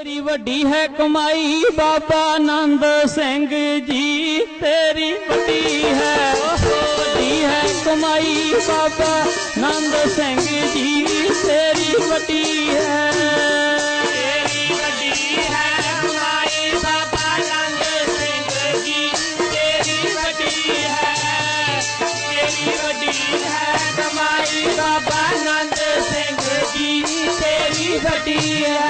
ਤੇਰੀ ਵੱਡੀ ਹੈ ਕਮਾਈ ਬਾਬਾ ਆਨੰਦ ਸਿੰਘ ਜੀ ਤੇਰੀ ਵੱਡੀ ਹੈ ਵੱਡੀ ਹੈ ਕਮਾਈ ਬਾਬਾ ਆਨੰਦ ਸਿੰਘ ਜੀ ਤੇਰੀ ਵੱਡੀ ਹੈ ਤੇਰੀ ਵੱਡੀ ਹੈ ਕਮਾਈ ਬਾਬਾ ਆਨੰਦ ਸਿੰਘ ਜੀ ਤੇਰੀ ਵੱਡੀ ਹੈ ਤੇਰੀ ਵੱਡੀ ਹੈ ਕਮਾਈ ਬਾਬਾ ਆਨੰਦ ਸਿੰਘ ਜੀ ਤੇਰੀ ਵੱਡੀ ਹੈ ਤੇਰੀ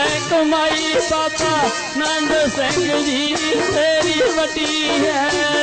है कुमारी पापा नंद सिंह जी तेरी बटी है।